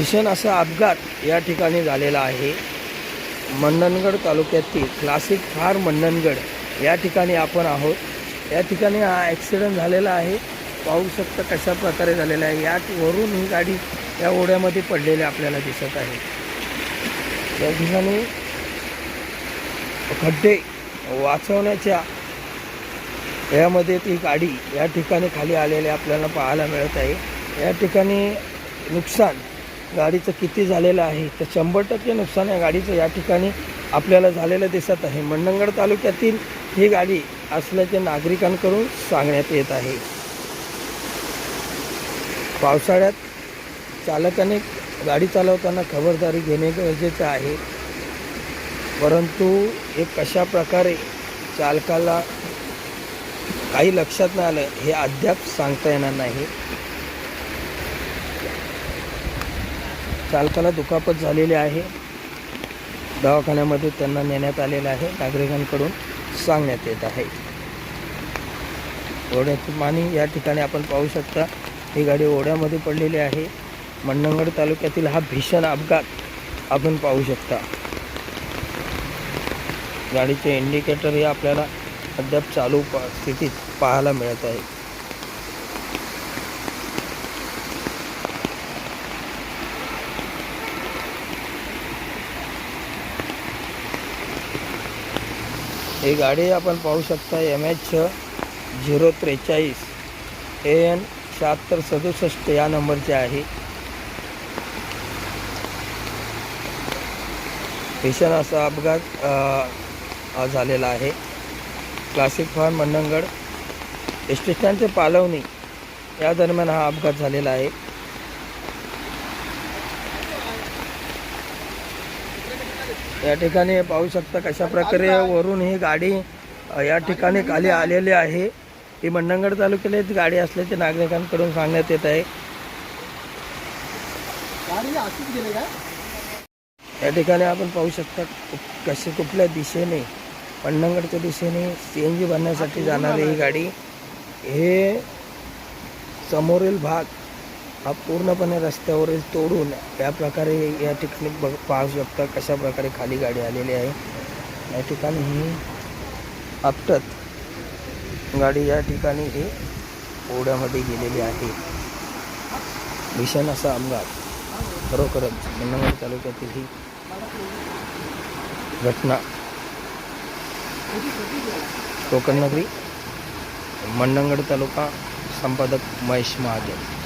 भीषण असा अपघात या ठिकाणी झालेला आहे. मंडणगड तालुक्यातील क्लासिक फार मंडणगड या ठिकाणी आपण आहोत. या ठिकाणी हा ॲक्सिडेंट झालेला आहे. पाहू शकता कशा प्रकारे झालेला आहे. यावरून ही गाडी या ओढ्यामध्ये पडलेली आपल्याला दिसत आहे. या ठिकाणी खड्डे वाचवण्याच्या यामध्ये ती गाडी या ठिकाणी खाली आलेली आपल्याला पाहायला मिळत आहे. या ठिकाणी नुकसान गाडीचं किती झालेलं आहे तर शंभर टक्के नुकसान या गाडीचं या ठिकाणी आपल्याला झालेलं दिसत आहे. मंडणगड तालुक्यातील ही गाडी असल्याचे नागरिकांकडून सांगण्यात येत आहे. पावसाळ्यात चालकाने गाडी चालवताना खबरदारी घेणे गरजेचं आहे. परंतु हे कशा प्रकारे चालकाला काही लक्षात नाही आलं हे अद्याप सांगता येणार नाही. चालकाला दुखापत झालेली आहे. दवाखान्यामध्ये त्यांना नेण्यात आलेलं आहे. नागरिकांकडून सांगण्यात येत आहे. ओढ्याचं पाणी या ठिकाणी आपण पाहू शकता. ही गाडी ओढ्यामध्ये पडलेली आहे. मंडणगड तालुक्यातील हा भीषण अपघात आपण पाहू शकता. गाडीचे इंडिकेटर हे आपल्याला अद्याप चालू स्थितीत पाहायला मिळत आहे. ही गाडी आपण पाहू शकता एम एच झिरो त्रेचाळीस. ए एन शहात्तर सदुसष्ट या नंबरची आहे. भीषण असा अपघात झालेला आहे. Classic farm Mandangad S T stand ते पालवणी या दरम्यान हा अपघात झालेला आहे. या ठिकाणी पाहू शकता कशा प्रकारे वरून ही गाडी या ठिकाणी खाली आलेली आहे. ही मंडणगड तालुक्यात गाडी असल्याचे नागरिकांकडून सांगण्यात येत आहे. या ठिकाणी आपण पाहू शकता कु- कशी कुठल्या दिशेने पन्नागडच्या दिशेने सी एन जी भरण्यासाठी जाणारी ही गाडी. हे समोरील भाग हा पूर्णपणे रस्त्यावरील तोडून या प्रकारे या ठिकाणी बघ शकता कशा प्रकारे खाली गाडी आलेली आहे. या ही आपटत गाडी या ठिकाणी ही ओढ्यामध्ये गेलेली आहे. भीषण असा अपघात खरोखरच मंडणगड तालुक्यातील ही घटना. कोकण नगरी, मंडणगड तालुका संपादक महेश महाजन.